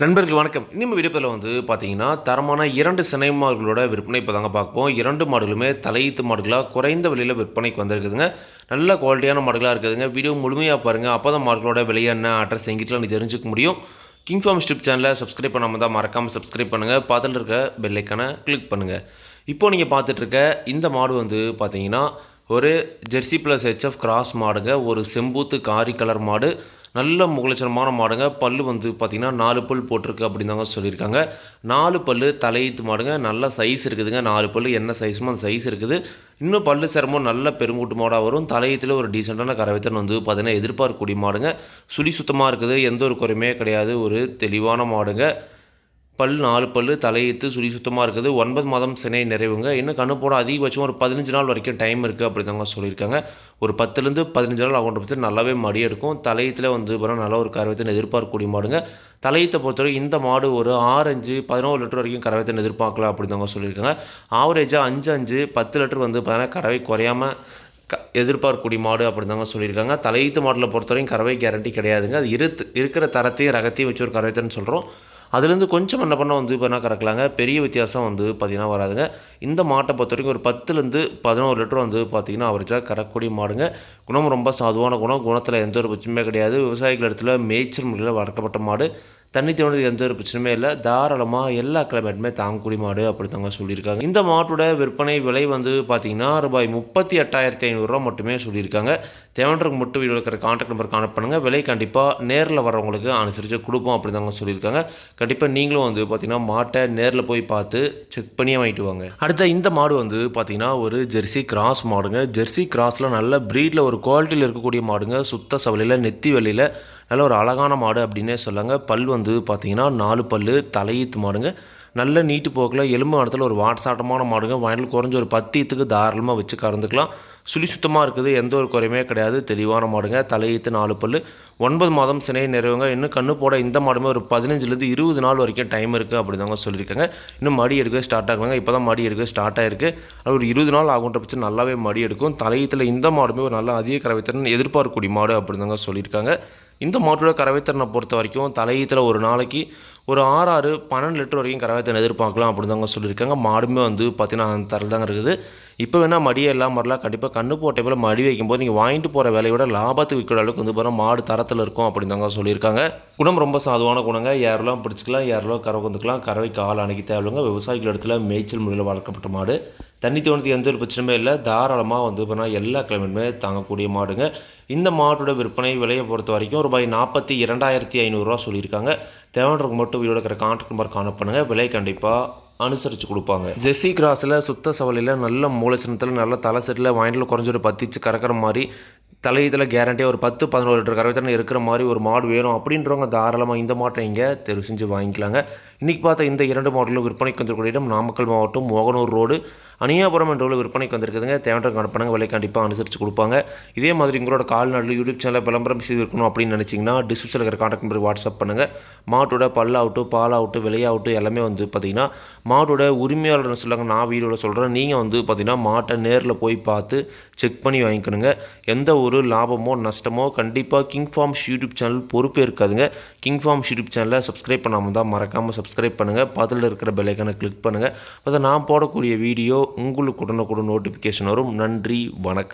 நண்பர்கள் வணக்கம். இன்னும் விடுப்பில் வந்து பார்த்தீங்கன்னா தரமான இரண்டு சினை மாடுகளோட விற்பனை இப்போ தாங்க பார்ப்போம் இரண்டு மாடுகளுமே தலையீத்து மாடுகளாக குறைந்த விலையில் விற்பனைக்கு வந்திருக்குதுங்க. நல்ல குவாலிட்டியான மாடுகளாக இருக்குதுங்க. வீடியோ முழுமையாக பாருங்கள் அப்போ தான் மாடுகளோட விலை என்ன அட்ரஸ் எங்கிட்டலாம் நீ தெரிஞ்சுக்க முடியும். கிங் ஃபார்ம் ஸ்டிப் சேனலை சப்ஸ்கிரைப் பண்ணாமல் தான் மறக்காமல் சப்ஸ்கிரைப் பண்ணுங்கள் பதில் இருக்க பெல்லைக்கான கிளிக் பண்ணுங்கள் இப்போ நீங்கள் பார்த்துட்ருக்க இந்த மாடு வந்து பார்த்தீங்கன்னா ஒரு ஜெர்சி ப்ளஸ் ஹெச்எஃப் கிராஸ் மாடுங்க. ஒரு செம்பூத்து காரி கலர் மாடு. நல்ல முகலட்சணமான மாடுங்க. பல்லு வந்து பார்த்திங்கன்னா நாலு பல் போட்டிருக்கு அப்படின்னு தாங்க சொல்லியிருக்காங்க. நாலு பல்லு தலையீத்து மாடுங்க. நல்ல சைஸ் இருக்குதுங்க. நாலு பல் என்ன சைஸுமோ அந்த சைஸ் இருக்குது. இன்னும் பல்லு சிரமம் நல்ல பெருங்கூட்டு மாடாக வரும். தலையத்தில் ஒரு டீசெண்டான கரவைத்தன் வந்து பார்த்திங்கன்னா எதிர்பார்க்கக்கூடிய மாடுங்க. சுழி சுத்தமாக இருக்குது. எந்த ஒரு குறையுமே கிடையாது. ஒரு தெளிவான மாடுங்க. பல் நாலு பல் தலையீத்து சுழி சுத்தமாக இருக்குது. ஒன்பது மாதம் சினை நிறைவுங்க. இன்னும் கண்ணு போட அதிகபட்சம் ஒரு பதினஞ்சு நாள் வரைக்கும் டைம் இருக்குது அப்படி தாங்க சொல்லியிருக்காங்க. ஒரு பத்துலேருந்து பதினஞ்சு நாள் ஆகுன்ற பட்சம் நல்லாவே மடி எடுக்கும். தலையத்தில் வந்து பார்த்தா நல்ல ஒரு கரவத்தின் எதிர்பார்க்கக்கூடிய மாடுங்க. தலையத்தை பொறுத்தவரைக்கும் இந்த மாடு ஒரு ஆறஞ்சு பதினோரு லிட்டர் வரைக்கும் கறவைத்தின் எதிர்பார்க்கலாம் அப்படி தாங்க சொல்லியிருக்காங்க ஆவரேஜாக அஞ்சு அஞ்சு பத்து லிட்டர் வந்து பார்த்தீங்கன்னா கறவை குறையாமல் க எதிர்பார்க்கக்கூடிய மாடு அப்படி தாங்க சொல்லியிருக்காங்க. தலையீத்து மாடில் பொறுத்தவரைக்கும் கறவை கேரண்டி கிடையாதுங்க. அது இரு இருக்கிற தரத்தையும் ரகத்தையும் வச்சு ஒரு கறவைத்தன்னு சொல்கிறோம் அதுலேருந்து கொஞ்சம் என்ன பண்ண வந்து இப்போ என்ன கறக்கலாங்க? பெரிய வித்தியாசம் வந்து பார்த்திங்கன்னா வராதுங்க. இந்த மாட்டை பொறுத்த வரைக்கும் ஒரு பத்துலேருந்து பதினோரு லிட்டர் வந்து பார்த்திங்கன்னா அவரிச்சாக கறக்கூடிய மாடுங்க. குணம் ரொம்ப சாதுவான குணம். குணத்தில் எந்த ஒரு பிரச்சனையுமே கிடையாது. விவசாயிகள் இடத்துல மேய்ச்சல் முறையில் வளர்க்கப்பட்ட மாடு. தண்ணி தேவனதுக்கு எந்த ஒரு பிரச்சனையுமே இல்லை. தாராளமாக எல்லா கிளைமேட்டுமே தாங்கக்கூடிய மாடு அப்படி தாங்க சொல்லியிருக்காங்க. இந்த மாட்டோட விற்பனை விலை வந்து பார்த்தீங்கன்னா ரூபாய் முப்பத்தி எட்டாயிரத்தி ஐநூறுரூவா மட்டுமே சொல்லியிருக்காங்க. தேவன்றக்கு மட்டும் வீடியோ இருக்கிற காண்டாக்ட் நம்பர் கான்டாக்ட் பண்ணுங்கள் விலை கண்டிப்பாக நேரில் வரவங்களுக்கு அனுசரித்து கொடுப்போம் அப்படி தாங்க சொல்லியிருக்காங்க. கண்டிப்பாக நீங்களும் வந்து பார்த்தீங்கன்னா மாட்டை நேரில் போய் பார்த்து செக் பண்ணியே வாங்கிட்டு வாங்க. அடுத்த இந்த மாடு வந்து பார்த்தீங்கன்னா ஒரு ஜெர்சி கிராஸ் மாடுங்க. ஜெர்சி கிராஸில் நல்ல ப்ரீடில் ஒரு குவாலிட்டியில் இருக்கக்கூடிய மாடுங்க. சுத்த சவலையில் நெத்தி வெளியில் நல்ல ஒரு அழகான மாடு அப்படின்னே சொல்லாங்க. பல் வந்து பார்த்திங்கன்னா நாலு பல் தலையீத்து மாடுங்க. நல்ல நீட்டு போக்கில் எலும்பு இடத்துல ஒரு வாட்சாட்டமான மாடுங்க. வயலில் குறைஞ்ச ஒரு பத்தியத்துக்கு தாராளமாக வச்சு கறந்துக்கலாம். சுழி சுத்தமாக இருக்குது. எந்த ஒரு குறையுமே கிடையாது. தெளிவான மாடுங்க. தலையீத்து நாலு பல் ஒன்பது மாதம் சினை நிறைவுங்க. இன்னும் கண்ணு போட இந்த மாடுமே ஒரு பதினஞ்சுலேருந்து இருபது நாள் வரைக்கும் டைம் இருக்குது அப்படி தாங்க சொல்லியிருக்காங்க. இன்னும் மடி எடுக்க ஸ்டார்ட் ஆகுங்க இப்போ தான் மடி எடுக்க ஸ்டார்ட் ஆகிருக்கு அது ஒரு இருபது நாள் ஆகுன்ற பட்சம் நல்லாவே மடி எடுக்கும். தலையீத்தில் இந்த மாடுமே ஒரு நல்ல அதிக கரவைத்திறன் எதிர்பார்க்கக்கூடிய மாடு அப்படிதாங்க சொல்லியிருக்காங்க. இந்த மாட்டோட கறவைத்திறனை பொறுத்த வரைக்கும் தலையீத்தில் ஒரு நாளைக்கு ஒரு ஆறு ஆறு பன்னெண்டு லிட்டர் வரைக்கும் கறவைத்திறன் எதிர்பார்க்கலாம் அப்படின்னு தாங்க சொல்லியிருக்காங்க. மாடுமே வந்து பார்த்தீங்கன்னா அந்த தரல் தாங்க இருக்குது. இப்போ வேணால் மடியே எல்லாம் வரலாம். கண்டிப்பாக கண்ணு போட்ட போல் மடி வைக்கும்போது நீங்கள் வாங்கிட்டு போகிற விலையோட லாபத்துக்கு விற்கிற அளவுக்கு வந்து பாருங்கள் மாடு தரத்தில் இருக்கும் அப்படின்னு தாங்க சொல்லியிருக்காங்க. குணம் ரொம்ப சாதுவான குணங்க. யாரெல்லாம் பிடிச்சிக்கலாம் யாரெல்லாம் கறவை வந்துக்கலாம் கறவைக்கு ஆள் அணைக்க தேவைங்க விவசாயிகள் இடத்துல மேய்ச்சல் முறையில் வளர்க்கப்பட்ட மாடு. தண்ணி தோணத்துக்கு எந்த ஒரு பிரச்சனையுமே இல்லை. தாராளமாக வந்து பண்ணால் எல்லா கிளைமேட்டுமே தாங்கக்கூடிய மாடுங்க. இந்த மாட்டோட விற்பனை விலையை பொறுத்த வரைக்கும் ரூபாய் நாற்பத்தி இரண்டாயிரத்தி ஐநூறுரூவா சொல்லியிருக்காங்க. தேவைன்றவங்க மட்டும் வீடியோ இருக்கிற கான்டாக்ட் நம்பர் காண பண்ணுங்கள் விலை கண்டிப்பாக அனுசரித்து கொடுப்பாங்க. ஜெஸ்ஸி கிராஸில் சுத்த சவலையில் நல்ல மூலச்சனத்தில் நல்ல தலை செட்டில் வாங்கிட்டு குறைஞ்ச ஒரு பத்திச்சு கறக்கிற மாதிரி தலையத்தில் கேரண்டியாக ஒரு பத்து பதினோரு லிட்டர் கறவைத்தனை இருக்கிற மாதிரி ஒரு மாடு வேணும் அப்படின்றவங்க தாராளமாக இந்த மாட்டை இங்கே தெரிவு செஞ்சு வாங்கிக்கலாங்க. இன்றைக்கி பார்த்த இந்த இரண்டு மாடலும் விற்பனைக்கு வந்திருக்கூடிய இடம் நாமக்கல் மாவட்டம் மோகனூர் ரோடு. அணியாபுரம் என்ற ஊரில் விற்பனைக்கு வந்திருக்குதுங்க. தேவையான அனுப்பினாங்க விலை கண்டிப்பாக அனுசரித்து கொடுப்பாங்க. இதே மாதிரி உங்களோட கால்நாடு யூடியூப் சேனலில் விளம்பரம் செய்து இருக்கணும் அப்படின்னு நினச்சிங்கன்னா டிஸ்கிரிப்ஷனில் இருக்கிற கான்டாக்ட் நம்பருக்கு வாட்ஸ்அப் பண்ணுங்கள் மாட்டோட பல்லாகட்டும் பாலாகட்டும் விலையாகட்டும் எல்லாமே வந்து பார்த்திங்கன்னா மாட்டோட உரிமையாளர்னு சொல்லுவாங்க நான் வீடியோவில் சொல்கிறேன் நீங்கள் வந்து பார்த்திங்கன்னா மாட்டை நேரில் போய் பார்த்து செக் பண்ணி வாங்கிக்கணுங்க. எந்த ஒரு லாபமோ நஷ்டமோ கண்டிப்பாக கிங் ஃபார்ம்ஸ் யூடியூப் சேனல் பொறுப்பே இருக்காதுங்க. கிங் ஃபார்ம்ஸ் யூடியூப் சேனலை சப்ஸ்கிரைப் பண்ணாமல் தான் மறக்காமல் சப்ஸ்கிரைப் பண்ணுங்கள் பதில் இருக்கிற பெல்லைக்கான கிளிக் பண்ணுங்கள் அதை நான் போடக்கூடிய வீடியோ உங்களுக்கு உடனுக்குடன் நோட்டிஃபிகேஷன் வரும். நன்றி வணக்கம்.